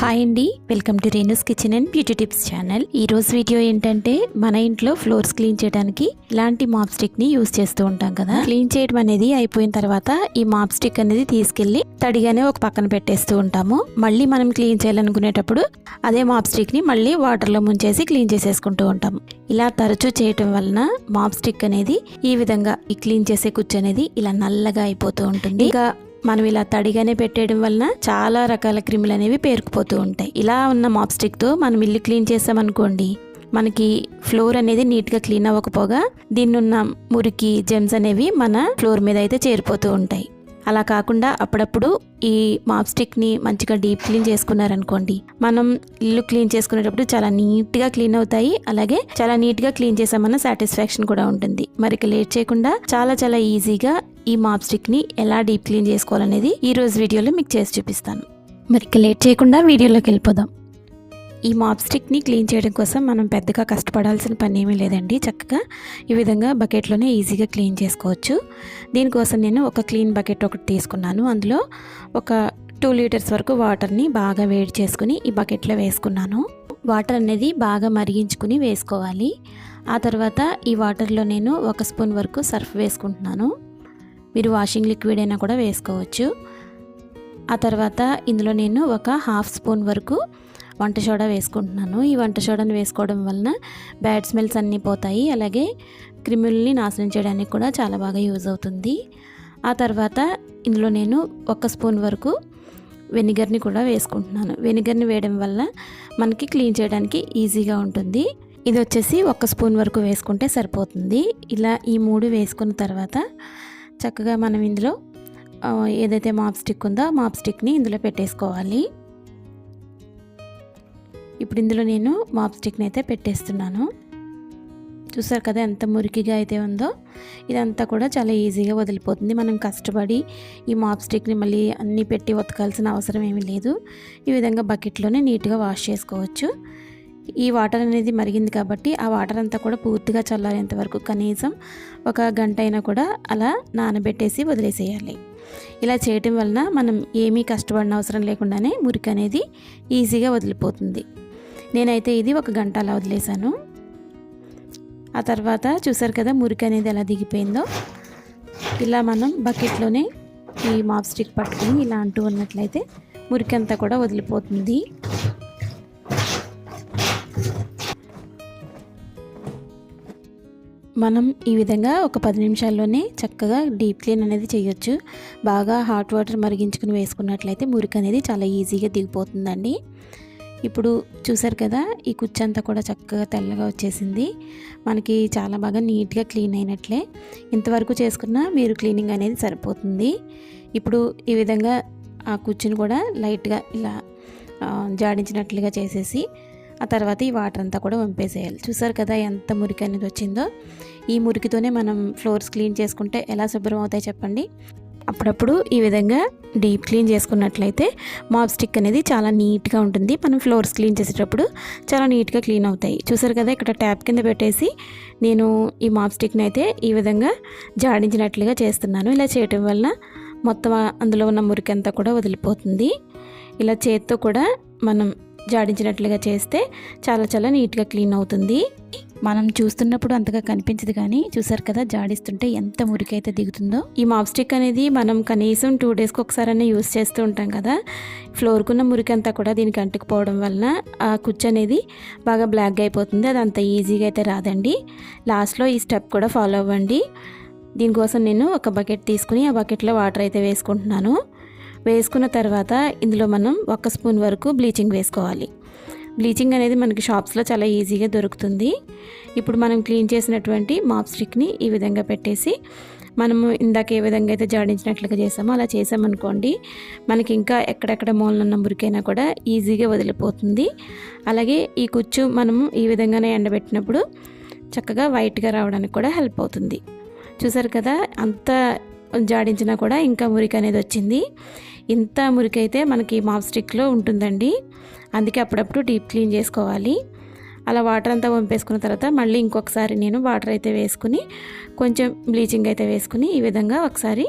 Hi అండి welcome to Renu's kitchen and beauty tips channel. ఈ రోజు వీడియో ఏంటంటే మన ఇంట్లో ఫ్లోర్స్ క్లీన్ చేయడానికి ఇలాంటి మాప్ స్టిక్ని యూస్ చేస్తూ ఉంటాం కదా. క్లీన్ చేయడం అనేది అయిపోయిన తర్వాత ఈ మాప్ స్టిక్ అనేది తీసుకెళ్ళి తడిగానే ఒక పక్కన పెట్టేస్తూ ఉంటాము. మళ్ళీ మనం క్లీన్ చేయాలనుకునేటప్పుడు అదే మాప్ స్టిక్ని మళ్ళీ వాటర్లో ముంచేసి క్లీన్ చేసేసుకుంటూ ఉంటాము ఇలా తరచూ చేయటం వలన మాప్ స్టిక్ అనేది ఈ విధంగా ఈ క్లీన్ చేసే కుచ్చు అనేది ఇలా నల్లగా అయిపోతూ ఉంటుంది. ఇంకా మనం ఇలా తడిగానే పెట్టేయడం వలన చాలా రకాల క్రిములు అనేవి పేరుకుపోతూ ఉంటాయి. ఇలా ఉన్న మాప్ స్టిక్తో మనం ఇల్లు క్లీన్ చేసామనుకోండి మనకి ఫ్లోర్ అనేది నీట్గా క్లీన్ అవ్వకపోగా దీన్నున్న మురికి జెమ్స్ అనేవి మన ఫ్లోర్ మీద అయితే చేరిపోతూ ఉంటాయి. అలా కాకుండా అప్పుడప్పుడు ఈ మాప్ స్టిక్ని మంచిగా డీప్ క్లీన్ చేసుకున్నారనుకోండి మనం ఇల్లు క్లీన్ చేసుకునేటప్పుడు చాలా నీట్గా క్లీన్ అవుతాయి అలాగే చాలా నీట్గా క్లీన్ చేసామన్న సాటిస్ఫాక్షన్ కూడా ఉంటుంది. మరి లేట్ చేయకుండా చాలా చాలా ఈజీగా ఈ మాప్ స్టిక్ని ఎలా డీప్ క్లీన్ చేసుకోవాలనేది ఈ రోజు వీడియోలో మీకు చేసి చూపిస్తాను. మరి ఇక లేట్ చేయకుండా వీడియోలోకి వెళ్ళిపోదాం. ఈ మాప్ స్టిక్ని క్లీన్ చేయడం కోసం మనం పెద్దగా కష్టపడాల్సిన పని ఏమీ లేదండి. చక్కగా ఈ విధంగా బకెట్లోనే ఈజీగా క్లీన్ చేసుకోవచ్చు. దీనికోసం నేను ఒక క్లీన్ బకెట్ ఒకటి తీసుకున్నాను. అందులో ఒక టూ లీటర్స్ వరకు వాటర్ని బాగా వేడి చేసుకుని ఈ బకెట్లో వేసుకున్నాను. వాటర్ అనేది బాగా మరిగించుకుని వేసుకోవాలి. ఆ తర్వాత ఈ వాటర్లో నేను ఒక స్పూన్ వరకు సర్ఫ్ వేసుకుంటున్నాను. మీరు వాషింగ్ లిక్విడ్ అయినా కూడా వేసుకోవచ్చు. ఆ తర్వాత ఇందులో నేను ఒక హాఫ్ స్పూన్ వరకు వంట సోడా వేసుకుంటున్నాను. ఈ వంట సోడాను వేసుకోవడం వలన బ్యాడ్ స్మెల్స్ అన్నీ పోతాయి. అలాగే క్రిములని నాశనం చేయడానికి కూడా చాలా బాగా యూజ్ అవుతుంది. ఆ తర్వాత ఇందులో నేను ఒక స్పూన్ వరకు వెనిగర్ని కూడా వేసుకుంటున్నాను. వెనిగర్ని వేయడం వల్ల మనకి క్లీన్ చేయడానికి ఈజీగా ఉంటుంది. ఇది వచ్చేసి ఒక స్పూన్ వరకు వేసుకుంటే సరిపోతుంది. ఇలా ఈ మూడు వేసుకున్న తర్వాత చక్కగా మనం ఇందులో ఏదైతే మాప్ స్టిక్ ఉందో ఆ మాప్ స్టిక్ని ఇందులో పెట్టేసుకోవాలి. ఇప్పుడు ఇందులో నేను మాప్ స్టిక్ని అయితే పెట్టేస్తున్నాను. చూసారు కదా ఎంత మురికిగా అయితే ఉందో? ఇదంతా కూడా చాలా ఈజీగా వదిలిపోతుంది. మనం కష్టపడి ఈ మాప్ స్టిక్ని మళ్ళీ అన్నీ పెట్టి ఉతకాల్సిన అవసరం ఏమీ లేదు. ఈ విధంగా బకెట్లోనే నీట్గా వాష్ చేసుకోవచ్చు. ఈ వాటర్ అనేది మరిగింది కాబట్టి ఆ వాటర్ అంతా కూడా పూర్తిగా చల్లారేంత వరకు కనీసం ఒక గంట అయినా కూడా అలా నానబెట్టేసి వదిలేసేయాలి. ఇలా చేయటం వలన మనం ఏమీ కష్టపడిన అవసరం లేకుండానే మురికి అనేది ఈజీగా వదిలిపోతుంది. నేనైతే ఇది ఒక గంట అలా వదిలేశాను. ఆ తర్వాత చూసారు కదా మురికి అనేది ఎలా దిగిపోయిందో? ఇలా మనం బకెట్లోనే ఈ మాప్ స్టిక్ పట్టుకొని ఇలా అంటూ ఉన్నట్లయితే మురికి అంతా కూడా వదిలిపోతుంది. మనం ఈ విధంగా ఒక పది నిమిషాల్లోనే చక్కగా డీప్ క్లీన్ అనేది చేయొచ్చు. బాగా హాట్ వాటర్ మరిగించుకుని వేసుకున్నట్లయితే మురికి అనేది చాలా ఈజీగా దిగిపోతుందండి. ఇప్పుడు చూసారు కదా ఈ కుచ్చంతా కూడా చక్కగా తెల్లగా వచ్చేసింది. మనకి చాలా బాగా నీట్గా క్లీన్ అయినట్లే. ఇంతవరకు చేసుకున్న మీరు క్లీనింగ్ అనేది సరిపోతుంది. ఇప్పుడు ఈ విధంగా ఆ కుచ్చుని కూడా లైట్గా ఇలా జాడించినట్లుగా చేసేసి ఆ తర్వాత ఈ వాటర్ అంతా కూడా వంపేసేయాలి. చూసారు కదా ఎంత మురికి అనేది వచ్చిందో? ఈ మురికితోనే మనం ఫ్లోర్స్ క్లీన్ చేసుకుంటే ఎలా శుభ్రం అవుతాయి చెప్పండి? అప్పుడప్పుడు ఈ విధంగా డీప్ క్లీన్ చేసుకున్నట్లయితే మాప్ స్టిక్ అనేది చాలా నీట్గా ఉంటుంది. మనం ఫ్లోర్స్ క్లీన్ చేసేటప్పుడు చాలా నీట్గా క్లీన్ అవుతాయి. చూసారు కదా ఇక్కడ ట్యాప్ కింద పెట్టేసి నేను ఈ మాప్ స్టిక్ని అయితే ఈ విధంగా జాడించినట్లుగా చేస్తున్నాను. ఇలా చేయటం వల్ల మొత్తం అందులో ఉన్న మురికి అంతా కూడా వదిలిపోతుంది. ఇలా చేత్తో కూడా మనం జాడించినట్లుగా చేస్తే చాలా చాలా నీట్గా క్లీన్ అవుతుంది. మనం చూస్తున్నప్పుడు అంతగా కనిపించదు కానీ చూసారు కదా జాడిస్తుంటే ఎంత మురికి అయితే దిగుతుందో. ఈ మాప్ స్టిక్ అనేది మనం కనీసం టూ డేస్కి ఒకసారి యూస్ చేస్తూ ఉంటాం కదా. ఫ్లోర్కున్న మురికి అంతా కూడా దీనికి అంటుకుపోవడం వలన ఆ కుచ్చు అనేది బాగా బ్లాక్గా అయిపోతుంది. అది అంత ఈజీగా అయితే రాదండి. లాస్ట్లో ఈ స్టెప్ కూడా ఫాలో అవ్వండి. దీనికోసం నేను ఒక బకెట్ తీసుకుని ఆ బకెట్లో వాటర్ అయితే వేసుకుంటున్నాను. వేసుకున్న తర్వాత ఇందులో మనం ఒక స్పూన్ వరకు బ్లీచింగ్ వేసుకోవాలి. బ్లీచింగ్ అనేది మనకి షాప్స్లో చాలా ఈజీగా దొరుకుతుంది. ఇప్పుడు మనం క్లీన్ చేసినటువంటి మాప్ స్టిక్ని ఈ విధంగా పెట్టేసి మనము ఇందాక ఏ విధంగా అయితే జాడించినట్లుగా చేసామో అలా చేసామనుకోండి మనకి ఇంకా ఎక్కడెక్కడ మూలనున్న మురికైనా కూడా ఈజీగా వదిలిపోతుంది. అలాగే ఈ కుచ్చు మనము ఈ విధంగానే ఎండబెట్టినప్పుడు చక్కగా వైట్గా రావడానికి కూడా హెల్ప్ అవుతుంది. చూసారు కదా అంత జాడించినా కూడా ఇంకా మురికి అనేది వచ్చింది. ఇంత మురికి అయితే మనకి మాప్ స్టిక్లో ఉంటుందండి. అందుకే అప్పుడప్పుడు డీప్ క్లీన్ చేసుకోవాలి. అలా వాటర్ అంతా పంపేసుకున్న తర్వాత మళ్ళీ ఇంకొకసారి నేను వాటర్ అయితే వేసుకుని కొంచెం బ్లీచింగ్ అయితే వేసుకుని ఈ విధంగా ఒకసారి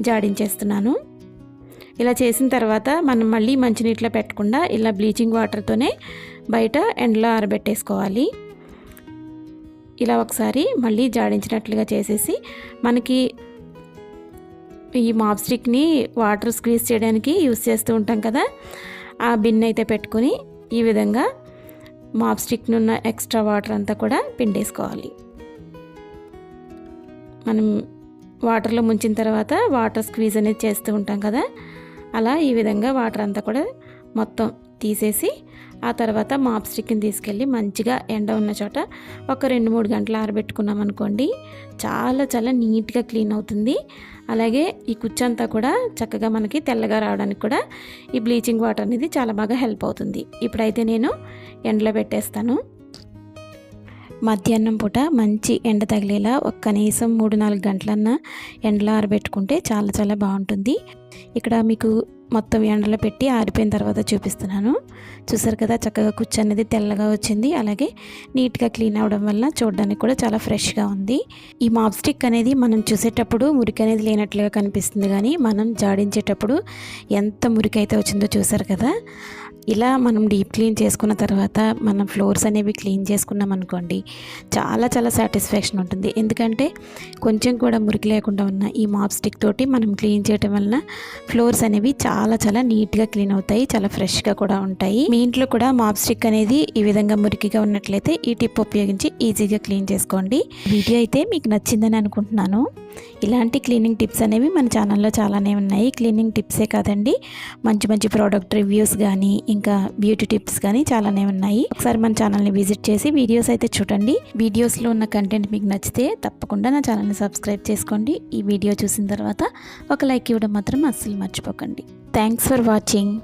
జాడించేస్తున్నాను. ఇలా చేసిన తర్వాత మనం మళ్ళీ మంచినీటిలో పెట్టకుండా ఇలా బ్లీచింగ్ వాటర్తోనే బయట ఎండలో ఆరబెట్టేసుకోవాలి. ఇలా ఒకసారి మళ్ళీ జాడించినట్లుగా చేసేసి మనకి ఈ మాప్ స్టిక్ని వాటర్ స్క్వీజ్ చేయడానికి యూస్ చేస్తూ ఉంటాం కదా ఆ బిన్ అయితే పెట్టుకొని ఈ విధంగా మాప్ స్టిక్ని ఉన్న ఎక్స్ట్రా వాటర్ అంతా కూడా పిండేసుకోవాలి. మనం వాటర్లో ముంచిన తర్వాత వాటర్ స్క్వీజ్ అనేది చేస్తూ ఉంటాం కదా అలా ఈ విధంగా వాటర్ అంతా కూడా మొత్తం తీసేసి ఆ తర్వాత మాప్ స్టిక్ని తీసుకెళ్ళి మంచిగా ఎండ ఉన్న చోట ఒక రెండు మూడు గంటలు ఆరబెట్టుకున్నాం అనుకోండి చాలా చాలా నీట్గా క్లీన్ అవుతుంది. అలాగే ఈ కుచ్చంతా కూడా చక్కగా మనకి తెల్లగా రావడానికి కూడా ఈ బ్లీచింగ్ వాటర్ అనేది చాలా బాగా హెల్ప్ అవుతుంది. ఇప్పుడైతే నేను ఎండలో పెట్టేస్తాను. మధ్యాహ్నం పూట మంచి ఎండ తగిలేలా ఒక కనీసం మూడు నాలుగు గంటలన్నా ఎండలో ఆరబెట్టుకుంటే చాలా చాలా బాగుంటుంది. ఇక్కడ మీకు మొత్తం ఎండలో పెట్టి ఆరిపోయిన తర్వాత చూపిస్తున్నాను. చూసారు కదా చక్కగా కుచ్చు అనేది తెల్లగా వచ్చింది. అలాగే నీట్గా క్లీన్ అవ్వడం వల్ల చూడడానికి కూడా చాలా ఫ్రెష్గా ఉంది. ఈ మాప్ స్టిక్ అనేది మనం చూసేటప్పుడు మురికి అనేది లేనట్లుగా కనిపిస్తుంది. కానీ మనం జాడించేటప్పుడు ఎంత మురికి అయితే వచ్చిందో చూసారు కదా ఇలా మనం డీప్ క్లీన్ చేసుకున్న తర్వాత మనం ఫ్లోర్స్ అనేవి క్లీన్ చేసుకున్నాం అనుకోండి చాలా చాలా సాటిస్ఫాక్షన్ ఉంటుంది. ఎందుకంటే కొంచెం కూడా మురికి లేకుండా ఉన్న ఈ మాప్ స్టిక్ తోటి మనం క్లీన్ చేయడం వలన ఫ్లోర్స్ అనేవి చాలా చాలా నీట్గా క్లీన్ అవుతాయి చాలా ఫ్రెష్గా కూడా ఉంటాయి. మీ ఇంట్లో కూడా మాప్ స్టిక్ అనేది ఈ విధంగా మురికిగా ఉన్నట్లయితే ఈ టిప్ ఉపయోగించి ఈజీగా క్లీన్ చేసుకోండి. వీడియో అయితే మీకు నచ్చిందని అనుకుంటున్నాను. ఇలాంటి క్లీనింగ్ టిప్స్ అనేవి మన ఛానల్లో చాలానే ఉన్నాయి. క్లీనింగ్ టిప్సే కాదండి మంచి మంచి ప్రోడక్ట్ రివ్యూస్ కానీ ఇంకా బ్యూటీ టిప్స్ కానీ చాలానే ఉన్నాయి. ఒకసారి మన ఛానల్ని విజిట్ చేసి వీడియోస్ అయితే చూడండి. వీడియోస్లో ఉన్న కంటెంట్ మీకు నచ్చితే తప్పకుండా నా ఛానల్ని సబ్స్క్రైబ్ చేసుకోండి. ఈ వీడియో చూసిన తర్వాత ఒక లైక్ ఇవ్వడం మాత్రం అస్సలు మర్చిపోకండి. Thanks for watching